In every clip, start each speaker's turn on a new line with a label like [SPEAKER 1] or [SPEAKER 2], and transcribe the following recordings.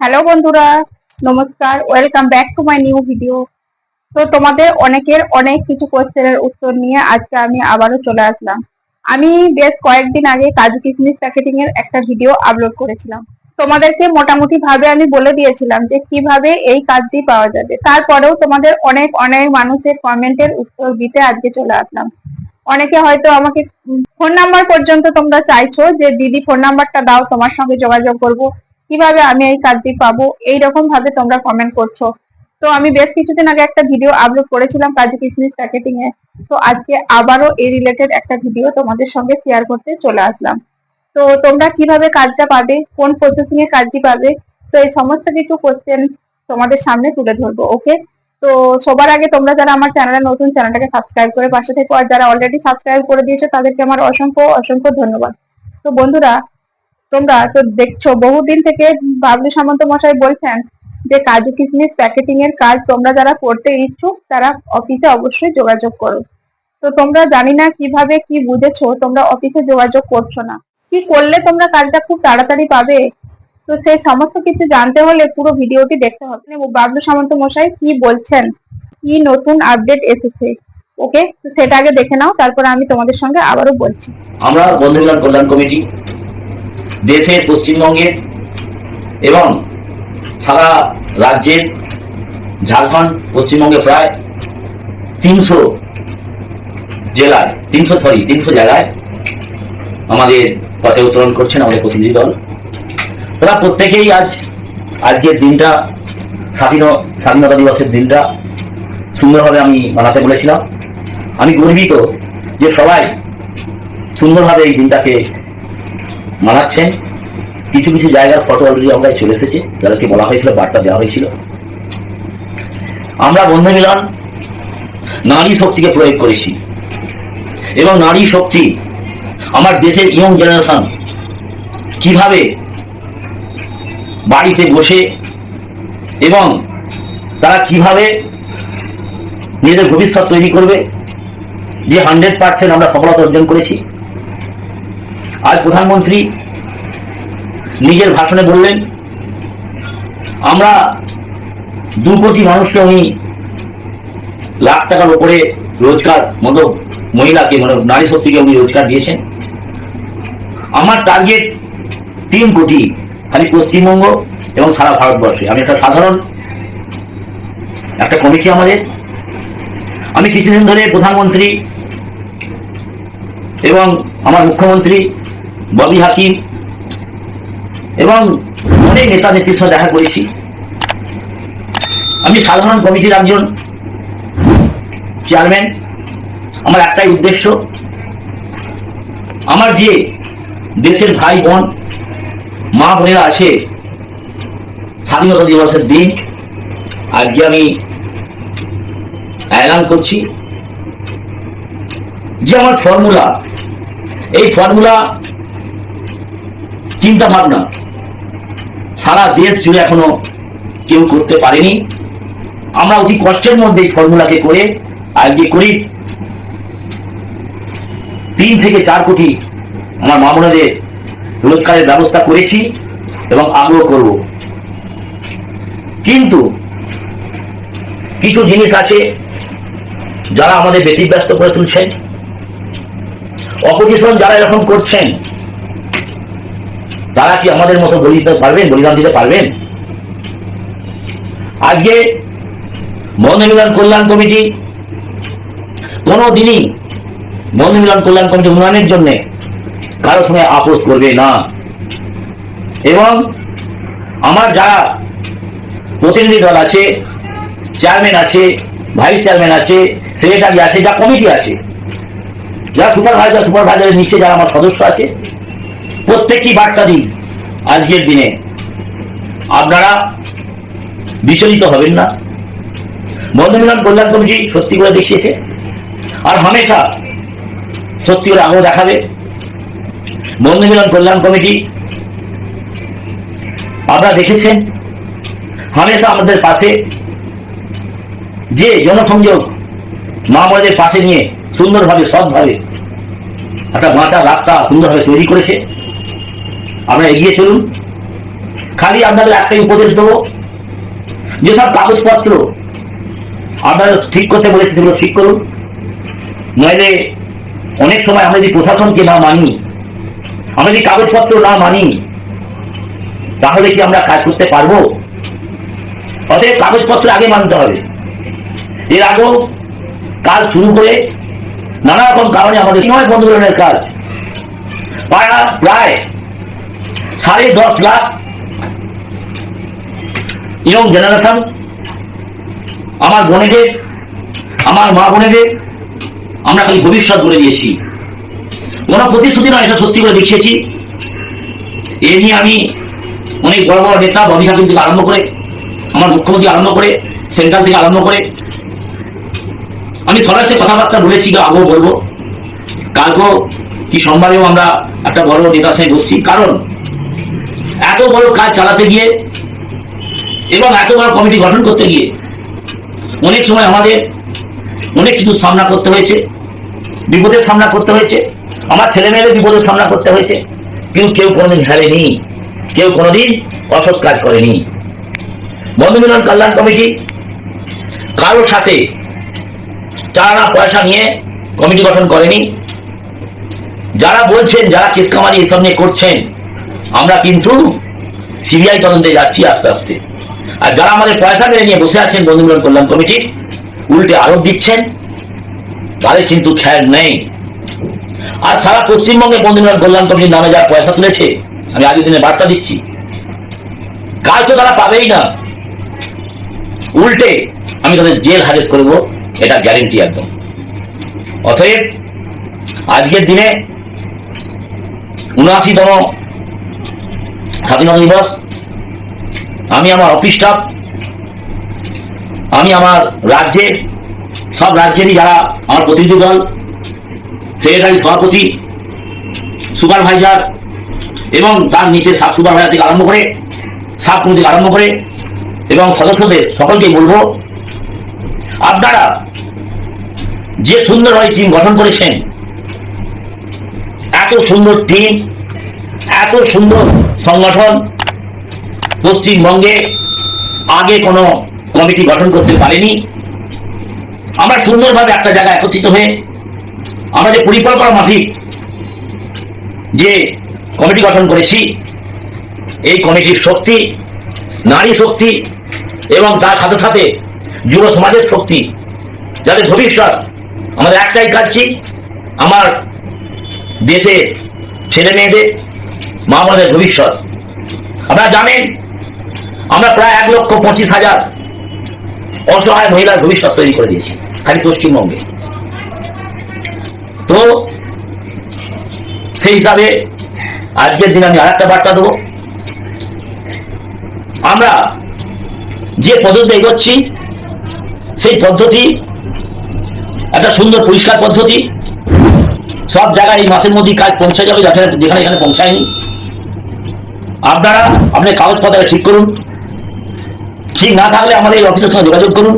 [SPEAKER 1] Hello বন্ধুরা। নমস্কার। Welcome back to my new video তো তোমাদের অনেকের অনেক কিছু কোশ্চেনের উত্তর নিয়ে আজকে আমি আবারও চলে আসলাম। আমি বেশ কয়েকদিন আগে কাজু কিসমিস প্যাকেটিং এর একটা ভিডিও আপলোড করেছিলাম। তোমাদেরকে মোটামুটি ভাবে আমি বলে দিয়েছিলাম যে কীভাবে এই কাজটি পাওয়া যাবে। তারপরেও তোমাদের অনেক অনেক মানুষের কমেন্টের উত্তর দিতে আজকে চলে আসলাম। অনেকে হয়তো আমাকে ফোন নাম্বার পর্যন্ত তোমরা চাইছো যে, দিদি ফোন নাম্বারটা দাও, তোমার সঙ্গে যোগাযোগ করব। কীভাবে আমি এই কাজটি পাবো? এইরকম ভাবে তোমরা কমেন্ট করছ। তো আমি বেশ কিছুদিন আগে একটা ভিডিও আপলোড করেছিলাম কাজু কিশমিশ প্যাকেটিং এ। তো আজকে আবারও এই রিলেটেড একটা ভিডিও তোমাদের সঙ্গে শেয়ার করতে চলে আসলাম। তো তোমরা কীভাবে কাজটা পাবে? কোন প্রসেসিং এ কাজটি পাবে? তো এই সমস্ত কিছু কোশ্চেন তোমাদের সামনে তুলে ধরবো ওকে তো সবার আগে তোমরা যারা আমার চ্যানেলে নতুন চ্যানেলটাকে সাবস্ক্রাইব করে পাশে থেকো। আর যারা অলরেডি সাবস্ক্রাইব করে দিয়েছ, তাদেরকে আমার অসংখ্য অসংখ্য ধন্যবাদ। তো বন্ধুরা তোমরা তো দেখছ, বহুদিন থেকে বাবলু সামন্ত মশাই বলছেন যে কাজু কিসমিস প্যাকেটিং এর কাজ তোমরা যারা করতে ইচ্ছুক, তারা অফিসে অবশ্যই যোগাযোগ করো। তো তোমরা জানি না কীভাবে কি বুঝেছ, তোমরা অফিসে যোগাযোগ করছ না। কি করলে তোমরা কাজটা খুব তাড়াতাড়ি পাবে? তো সেই সমস্ত কিছু জানতে হলে পুরো ভিডিওটি দেখতে হবে। মানে বাবলু সামন্ত মশাই কি বলছেন? কি নতুন আপডেট এসেছে? ওকে, তো সেটা আগে দেখে নাও, তারপর আমি তোমাদের সঙ্গে আবারও বলছি।
[SPEAKER 2] আমরা বন্ধুমিলন কল্যাণ কমিটি দেশের পশ্চিমবঙ্গে এবং সারা রাজ্যের ঝাড়খণ্ড পশ্চিমবঙ্গে প্রায় তিনশো জেলায়, তিনশো সরি তিনশো জায়গায় আমাদের পথে উত্তোলন করছেন আমাদের প্রতিনিধি দল। তারা প্রত্যেকেই আজ, আজকের দিনটা, স্বাধীন, স্বাধীনতা দিবসের দিনটা সুন্দরভাবে আমি বানাতে বলেছিলাম। আমি গর্বিত যে সবাই সুন্দরভাবে এই দিনটাকে মানাচ্ছেন। কিছু কিছু জায়গার ফটো অলরেডি আমরা চলে এসেছে। যাদেরকে বলা হয়েছিল, বার্তা দেওয়া হয়েছিল। আমরা বন্ধু মিলন, নারী শক্তিকে প্রয়োগ করেছি। এবং নারী শক্তি আমার দেশের ইয়ং জেনারেশন কীভাবে বাড়িতে বসে এবং তারা কীভাবে নিজেদের ভবিষ্যৎ তৈরি করবে, যে হান্ড্রেড পার্সেন্ট আমরা সফলতা অর্জন করেছি। আজ প্রধানমন্ত্রী নিজের ভাষণে বললেন, আমরা দু কোটি মানুষকে উনি লাখ টাকার উপরে রোজগার, মতো মহিলাকে মানে নারী শক্তিকে উনি রোজগার দিয়েছেন। আমার টার্গেট তিন কোটি, খালি পশ্চিমবঙ্গ এবং সারা ভারতবর্ষে। আমি একটা সাধারণ, একটা কমিটি আমাদের। আমি কিছুদিন ধরে প্রধানমন্ত্রী এবং আমার মুখ্যমন্ত্রী ববি হাকিম এবং অনেক নেতা সঙ্গে দেখা করেছি। আমি সাধারণ কমিটির একজন চেয়ারম্যান। আমার একটাই উদ্দেশ্য, আমার যে দেশের ভাই বোন, মা বোনেরা আছে, স্বাধীনতা দিবসের দিন, আজকে আমি অ্যালান করছি যে আমার ফর্মুলা এই ফর্মুলা চিন্তা ভাবনা সারা দেশ জুড়ে এখনও কেউ করতে পারেনি। আমরা অতি কষ্টের মধ্যে এই ফর্মুলাকে করে আজকে করি। তিন থেকে চার কোটি আমার মা বোনেদের রোজগারের ব্যবস্থা করেছি এবং আগ্রহ করব। কিন্তু কিছু জিনিস আছে যারা আমাদের ব্যতিব্যস্ত করে তুলছেন। অপোজিশন যারা এরকম করছেন তারা কি আমাদের মতো বলি দিতে পারবেন, বলিদান দিতে পারবেন? আজকে বন্ধমিলন কল্যাণ কমিটি কোনো দিনই বন্ধমিলন কল্যাণ কমিটি উন্নয়নের জন্য কারোর সঙ্গে আপোষ করবে না। এবং আমার যারা প্রতিনিধি দল আছে, চেয়ারম্যান আছে, ভাইস চেয়ারম্যান আছে, সেক্রেটারি আছে, যা কমিটি আছে, যারা সুপারভাইজার সুপারভাইজারের নিচে যারা আমার সদস্য আছে প্রত্যেকটি বার্তা দিন আজকের দিনে। আপনারা বিচলিত হবেন না। বন্ধমিলন কল্যাণ কমিটি সত্যি করে দেখিয়েছে। আর হামেশা সত্যি করে আগ্রহ দেখাবে বন্ধমিলন কল্যাণ কমিটি, আপনারা দেখেছেন, হামেশা আমাদের পাশে। যে জনসংযোগ মা আমাদের পাশে নিয়ে সুন্দরভাবে, সৎভাবে একটা বাঁচার রাস্তা সুন্দরভাবে তৈরি করেছে। আমরা এগিয়ে চলুন। খালি আপনাদের একটাই উপদেশ দেবো যেসব কাগজপত্র আপনারা ঠিক করতে বলেছে সেগুলো ঠিক করুন। নইলে অনেক সময় আমরা যদি প্রশাসনকে না মানি, আমরা যদি কাগজপত্র না মানি, তাহলে কি আমরা কাজ করতে পারব? অতএব কাগজপত্র আগে মানতে হবে। এর আগেও কাজ শুরু করে নানা রকম কারণে আমাদের নয় বন্ধুগণের কাজ। প্রায় প্রায় সাড়ে দশ লাখ ইয়ং জেনারেশন, আমার বোনেদের, আমার মা বোনেদের আমরা খালি ভবিষ্যৎ বলে দিয়েছি। কোনো প্রতিশ্রুতি নয়, এটা সত্যি করে দেখিয়েছি। এ নিয়ে আমি অনেক বড় বড় নেতা ববি হাকিম থেকে আরম্ভ করে, আমার মুখ্যমন্ত্রী আরম্ভ করে, সেন্ট্রাল থেকে আরম্ভ করে। আমি সরাসরি কথাবার্তা বলেছি আগেও বলব। কালকেও কি সোমবারেও আমরা একটা বড় নেতার সঙ্গে বসছি। কারণ এত বড় কাজ চালাতে গিয়ে এবং এত বড় কমিটি গঠন করতে গিয়ে অনেক সময় আমাদের অনেক কিছু সামনা করতে হয়েছে, বিপদের সামনা করতে হয়েছে, আমার ছেলে মেয়েদের বিপদের সামনা করতে হয়েছে, কিন্তু কেউ কোনোদিন হেরেনি, কেউ কোনোদিন অসৎ কাজ করেনি। বন্ধু মিলন কল্যাণ কমিটি কারোর সাথে চারা পয়সা নিয়ে কমিটি গঠন করেনি। যারা বলছেন, যারা কিসকামারি এসব নিয়ে করছেন আমরা কিন্তু সিবিআই তদন্তে যাচ্ছি আস্তে আস্তে। আর যারা আমাদের পয়সা মেরে নিয়ে বসে আছেন বন্ধু মিলন কল্যাণ কমিটি, উল্টে আরোপ দিচ্ছেন, তাদের কিন্তু খেয়াল নেই। আর সারা পশ্চিমবঙ্গে বন্ধু মিলন কল্যাণ কমিটির নামে যারা পয়সা তুলেছে, আমি আগের দিনে বার্তা দিচ্ছি, কাজ তো তারা পাবেই না। উল্টে আমি তাদের জেল হাজত করব, এটা গ্যারেন্টি একদম। অতএব, আজকের দিনে উনআশিতম স্বাধীনতা দিবস, আমি আমার অফিস স্টাফ আমি আমার রাজ্যে, সব রাজ্যেরই যারা আমার প্রতিনিধি দল সেক্রেটারি সভাপতি সুপারভাইজার এবং তার নিচে সাব সুপারভাইজার থেকে আরম্ভ করে সাব কমিটি আরম্ভ করে এবং সদস্যদের সকলকে বলব, আপনারা যে সুন্দরভাবে টিম গঠন করেছেন, এত সুন্দর টিম এত সুন্দর সংগঠন পশ্চিমবঙ্গে আগে কোনো কমিটি গঠন করতে পারেনি। আমরা সুন্দরভাবে একটা জায়গায় একত্রিত হয়ে আমরা যে পরিকল্পনা মাফিক যে কমিটি গঠন করেছি, এই কমিটির শক্তি, নারী শক্তি এবং তার সাথে সাথে যুব সমাজের শক্তি, যাদের ভবিষ্যৎ, আমাদের একটাই কাজ কি? আমার দেশে ছেলে মেয়েদের মা বোনদের ভবিষ্যৎ। আপনারা জানেন, আমরা প্রায় এক লক্ষ পঁচিশ হাজার অসহায় মহিলার ভবিষ্যৎ তৈরি করে দিয়েছি, খালি পশ্চিমবঙ্গে। তো সেই হিসাবে আজকের দিনে আমি আর একটা বার্তা দেবো। আমরা যে পদ্ধতি এগোচ্ছি, সেই পদ্ধতি, একটা সুন্দর পরিষ্কার পদ্ধতি, সব জায়গায় এই মাসের মধ্যেই কাজ পৌঁছে যাবে, যেখানে যেখানে এখানে পৌঁছায়নি। আপনারা আপনার কাগজপত্র ঠিক করুন। ঠিক না থাকলে আমাদের এই অফিসের সঙ্গে যোগাযোগ করুন।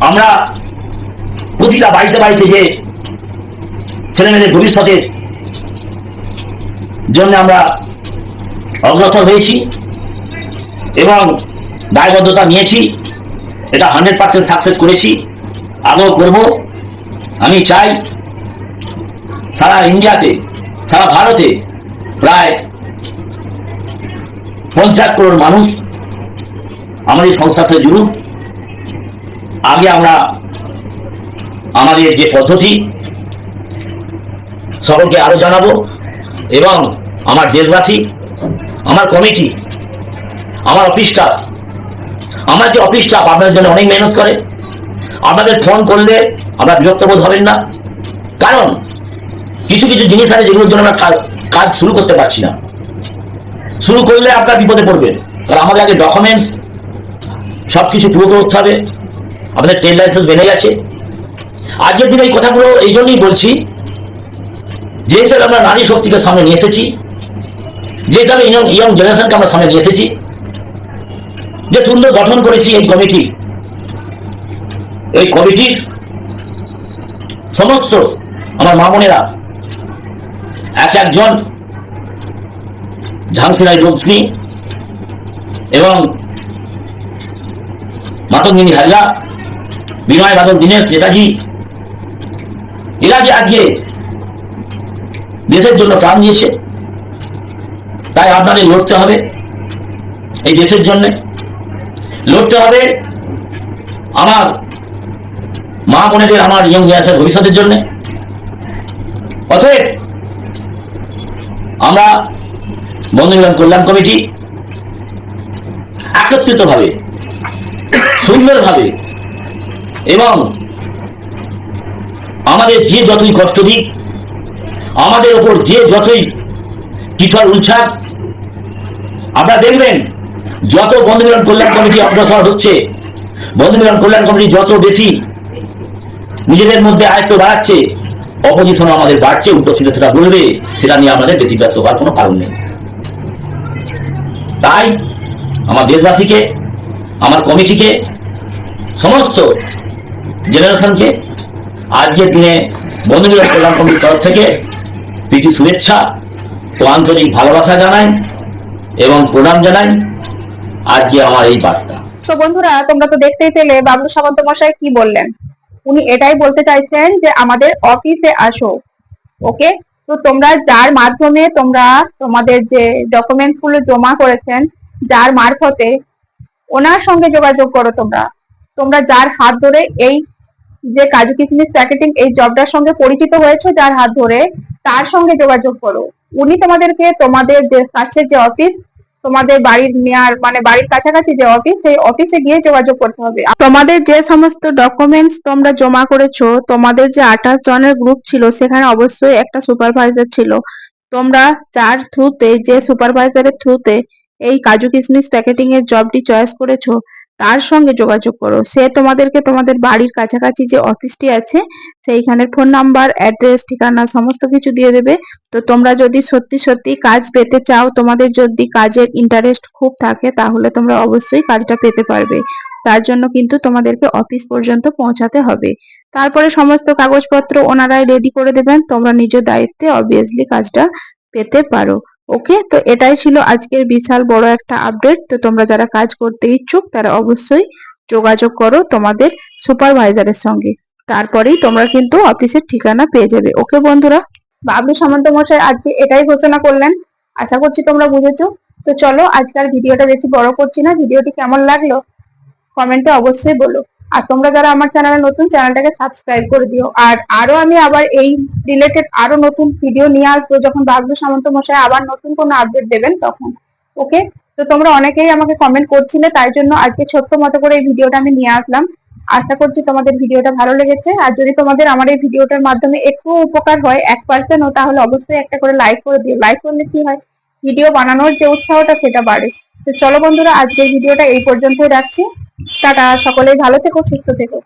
[SPEAKER 2] আমরা প্রতিটা বাড়িতে বাড়িতে যে ছেলে মেয়েদের ভবিষ্যতের জন্য আমরা অগ্রসর হয়েছি এবং দায়বদ্ধতা নিয়েছি, এটা হান্ড্রেড পার্সেন্ট সাকসেস করেছি, আগেও করব। আমি চাই সারা ইন্ডিয়াতে, সারা ভারতে প্রায় পঞ্চাশ করোড় মানুষ আমাদের সংস্থার সাথে জুড়ুন আগে আমরা আমাদের যে পদ্ধতি, সকলকে আরও জানাব এবং আমার দেশবাসী, আমার কমিটি, আমার অফিস স্টাফ আমার যে অফিস স্টাফ আপনাদের জন্য অনেক মেহনত করে। আপনাদের ফোন করলে আপনারা বিরক্ত বোধ হবেন না। কারণ কিছু কিছু জিনিস আছে যেগুলোর জন্য আমরা কাজ শুরু করতে পারছি না। শুরু করলে আপনার বিপদে পড়বে। কারণ আমাদের আগে ডকুমেন্টস সব কিছু পুরো করতে হবে। আমাদের ট্রেড লাইসেন্স বেড়ে গেছে। আজকের দিনে এই কথাগুলো এই জন্যই বলছি, যে হিসাবে আমরা নারী শক্তিকে সামনে নিয়ে এসেছি, যে হিসাবে ইয়ং জেনারেশনকে আমরা সামনে নিয়ে এসেছি, যে সুন্দর গঠন করেছি এই কমিটি, এই কমিটির সমস্ত আমার মা বোনেরা, এক একজন ঝান্সি রায় লক্ষ্মী এবং মাতঙ্গিনী হাজরা, বিনয় বাদল, দীনেশ নেতাজি এরা যে আজকে দেশের জন্য প্রাণ দিয়েছে। তাই আপনাদের লড়তে হবে এই দেশের জন্য। লড়তে হবে আমার মা বোনেদের, আমার ইয়ং জেনারেশন ভবিষ্যতের জন্য। অতএব আমরা মিলন কল্যাণ কমিটি একত্রিতভাবে, সুন্দরভাবে এবং আমাদের যে যতই কষ্ট দিক, আমাদের ওপর যে যতই কিছু আর উৎসাহ আপনারা দেখবেন যত বন্ধু মিলন কল্যাণ কমিটি অগ্রসর হচ্ছে বন্ধু মিলন কল্যাণ কমিটি যত বেশি নিজেদের মধ্যে আয়ত্ত বাড়াচ্ছে অপোজিশন আমাদের বাড়ছে উপস্থিত সেটা বলবে, সেটা নিয়ে আমাদের বেশি ব্যস্ত হওয়ার কোনো কারণ নেই। তাই আমার দেশবাসীকে, আমার কমিটিকে, সমস্ত জেনারেশনকে আজকের দিনে বন্ধু মিলন কল্যাণ কমিটির তরফ থেকে প্রীতি শুভেচ্ছা ও আন্তরিক ভালোবাসা জানাই এবং প্রণাম জানাই। আজকে আমার এই বার্তা।
[SPEAKER 1] তো বন্ধুরা, তোমরা তো দেখতেই পেলে বাবলু সামন্ত মশাই কি বললেন? উনি এটাই বলতে চাইছেন যে আমাদের অফিসে আসো, ওকে? তো তোমরা যার মাধ্যমে তোমরা তোমাদের যে ডকুমেন্টসগুলো জমা করেছেন, যার মারফতে ওনার সঙ্গে যোগাযোগ করো তোমরা। তোমরা যার হাত ধরে এই যে কাজু কিসমিস প্যাকেটিং এই জবটার সঙ্গে পরিচিত হয়েছে যার হাত ধরে, তার সঙ্গে যোগাযোগ করো। উনি তোমাদেরকে তোমাদের যে কাছে যে অফিস তোমাদের বাড়ির নেয়ার মানে বাড়ির কাছাকাছি যে অফিস সেই অফিসে গিয়ে যোগাযোগ করতে হবে। তোমাদের যে সমস্ত ডকুমেন্টস তোমরা জমা করেছ, তোমাদের যে আঠাশ জনের গ্রুপ ছিল, সেখানে অবশ্যই একটা সুপারভাইজার ছিল। তোমরা যার থ্রুতে যে সুপারভাইজারের থ্রুতে এই কাজু কিশমিশ প্যাকেটিং এর জবটি চয়েস করেছ, তার সঙ্গে যোগাযোগ করো। সে তোমাদেরকে তোমাদের বাড়ির কাছাকাছি যে অফিসটি আছে সেইখানের ফোন নাম্বার অ্যাড্রেস ঠিকানা সমস্ত কিছু দিয়ে দেবে। তো তোমরা যদি সত্যি সত্যি কাজ পেতে চাও, তোমাদের যদি কাজের ইন্টারেস্ট খুব থাকে, তাহলে তোমরা অবশ্যই কাজটা পেতে পারবে। তার জন্য কিন্তু তোমাদেরকে অফিস পর্যন্ত পৌঁছাতে হবে। তারপরে সমস্ত কাগজপত্র ওনারাই রেডি করে দেবেন। তোমরা নিজ দায়িত্বে অবভিয়াসলি কাজটা পেতে পারো। ওকে তো এটাই ছিল আজকের বিশাল বড় একটা আপডেট তো তোমরা যারা কাজ করতে ইচ্ছুক, তারা অবশ্যই যোগাযোগ করো তোমাদের সুপারভাইজারের সঙ্গে। তারপরেই তোমরা কিন্তু অফিসের ঠিকানা পেয়ে যাবে। ওকে বন্ধুরা? বাবলু সামন্ত মশাই আজকে এটাই ঘোষণা করলেন। আশা করছি তোমরা বুঝেছ। তো চলো আজকাল ভিডিওটা বেশি বড় করছি না। ভিডিওটি কেমন লাগল? কমেন্টে অবশ্যই বলো। আর তোমরা যারা আমার চ্যানেলে নতুন চ্যানেলটাকে সাবস্ক্রাইব করে দিও। আর আরও আমি আবার এই রিলেটেড আরও নতুন ভিডিও নিয়ে আসব, যখন বাবলু সামন্ত মশাই আবার নতুন কোনো আপডেট দেবেন তখন। ওকে তো তোমরা অনেকেই আমাকে কমেন্ট করছিলে, তাই জন্য আজকে ছোট্ট মতো করে এই ভিডিওটা আমি নিয়ে আসলাম। আশা করছি তোমাদের ভিডিওটা ভালো লেগেছে। আর যদি তোমাদের আমার এই ভিডিওটার মাধ্যমে একটু উপকার হয়, এক পার্সেন্টও তাহলে অবশ্যই একটা করে লাইক করে দিও। লাইক করলে কি হয়? ভিডিও বানানোর যে উৎসাহটা সেটা বাড়ে। তো চলো বন্ধুরা, আজকের ভিডিওটা এই পর্যন্তই রাখছি। টাটা সকলেই ভালো থেকো সুস্থ থেকো।